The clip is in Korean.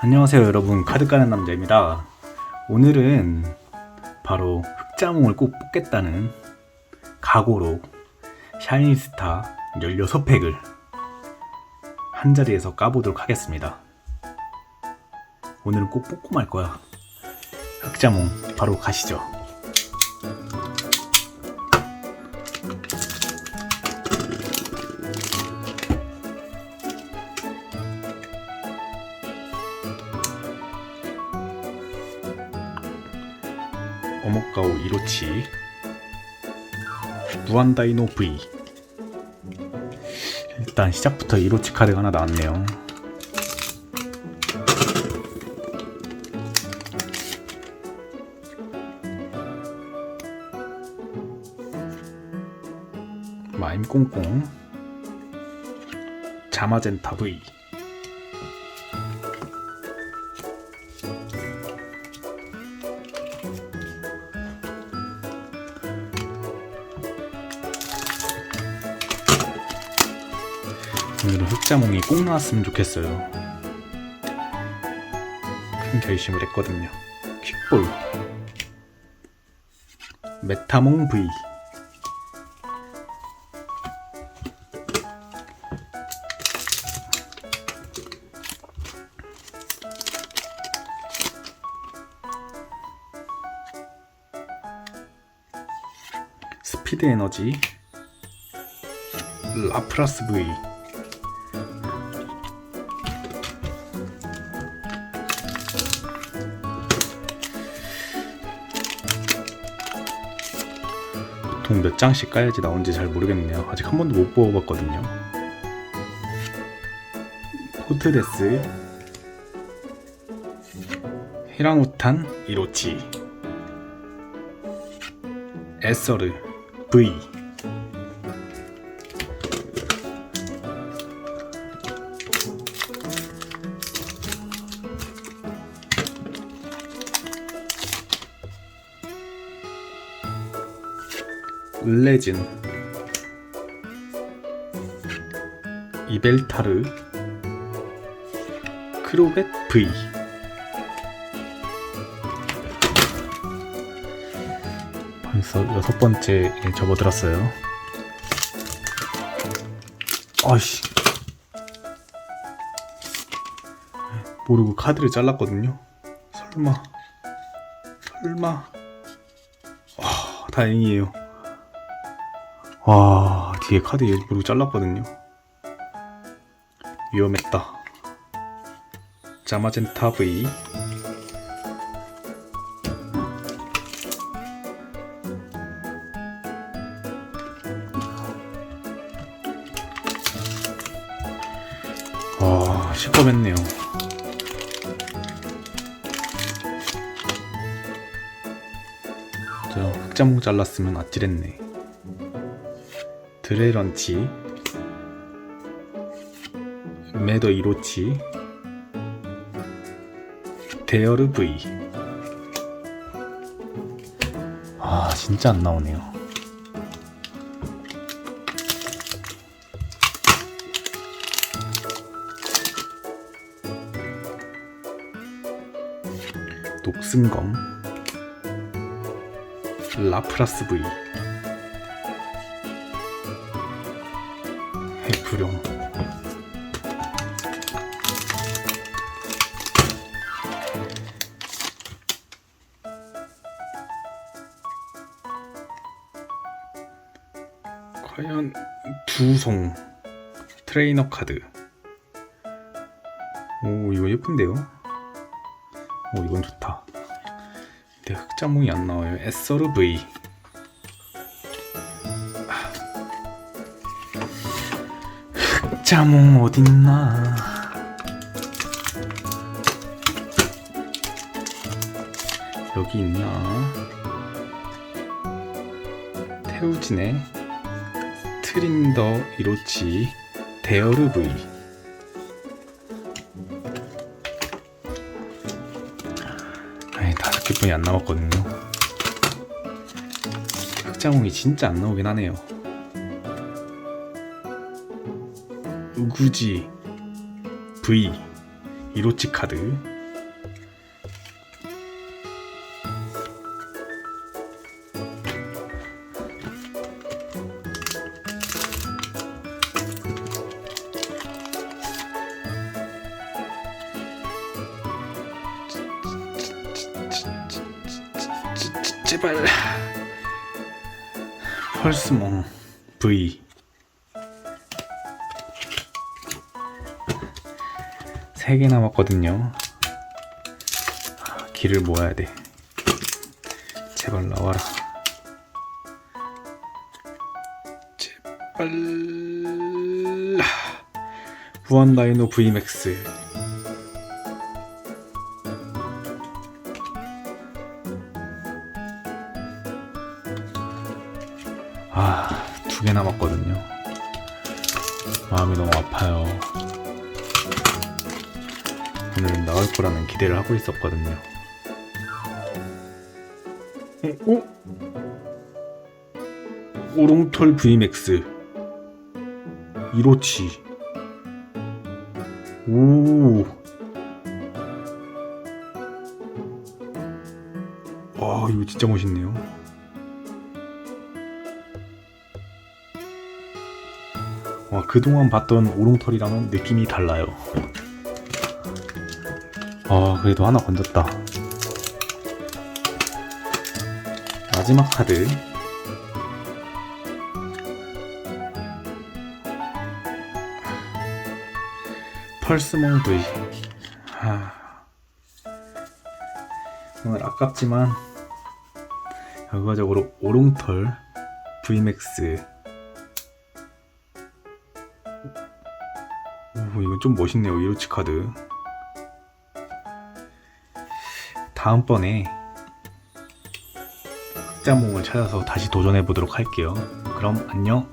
안녕하세요 여러분. 카드 까는 남자입니다. 오늘은 바로 흑자몽을 꼭 뽑겠다는 각오로 샤이니스타 16팩을 한 자리에서 까보도록 하겠습니다. 오늘은 꼭 뽑고 말 거야. 흑자몽 바로 가시죠 어목가오 이로치. 무한다이노 V 일단 시작부터 이로치 카드가 하나 나왔네요. 마임 꽁꽁. 자마젠타 V 오늘은 흑자몽이 꼭 나왔으면 좋겠어요. 큰 결심을 했거든요. 퀵볼 메타몽 V 스피드 에너지 라프라스 V 보통 몇 장씩 까야지 나온지 잘 모르겠네요. 아직 한 번도 못 뽑아봤거든요. 호트데스 히랑우탄 이로치 에서르 V 레진. 이벨타르. 크로벳 V 벌써 여섯 번째 접어들었어요. 아이씨. 모르고 카드를 잘랐거든요. 설마. 설마. 와 다행이에요 와 뒤에 카드 일부러 잘랐거든요. 위험했다. 자마젠타 V 와 시꺼맸네요. 저 흑자목 잘랐으면 아찔했네 드레런치 메더 이로치 데어르 V 아 진짜 안 나오네요. 녹슨검 라프라스 V 해프룡 과연 두송 트레이너 카드. 오 이거 예쁜데요? 오 이건 좋다. 근데 흑자몽이 안 나와요. 에 흑자몽 어딨나? 여기 있나? 태우진의 트린더 이로치 데어르 V 아니 다섯 개뿐이 안 남았거든요. 흑자몽이 진짜 안 나오긴 하네요 우구지 V 이로치 카드. 제발. 펄스몽 V 세개 남았거든요. 아, 길을 모아야 돼. 제발 나와라. 제발. 후원 다이노 VMAX. 아, 두 개 남았거든요. 마음이 너무 아파요. 오늘은 나올 거라는 기대를 하고 있었거든요. 어? 어? 오롱털 VMAX 1호치 오. 와 이거 진짜 멋있네요. 와 그동안 봤던 오롱털이랑은 느낌이 달라요. 아 그래도 하나 건졌다. 마지막 카드. 펄스몽 V 하... 오늘 아깝지만 결과적으로 오롱털 VMAX 오 이건 좀 멋있네요. 이로치 카드 다음번에 흑자몽을 찾아서 다시 도전해 보도록 할게요. 그럼 안녕.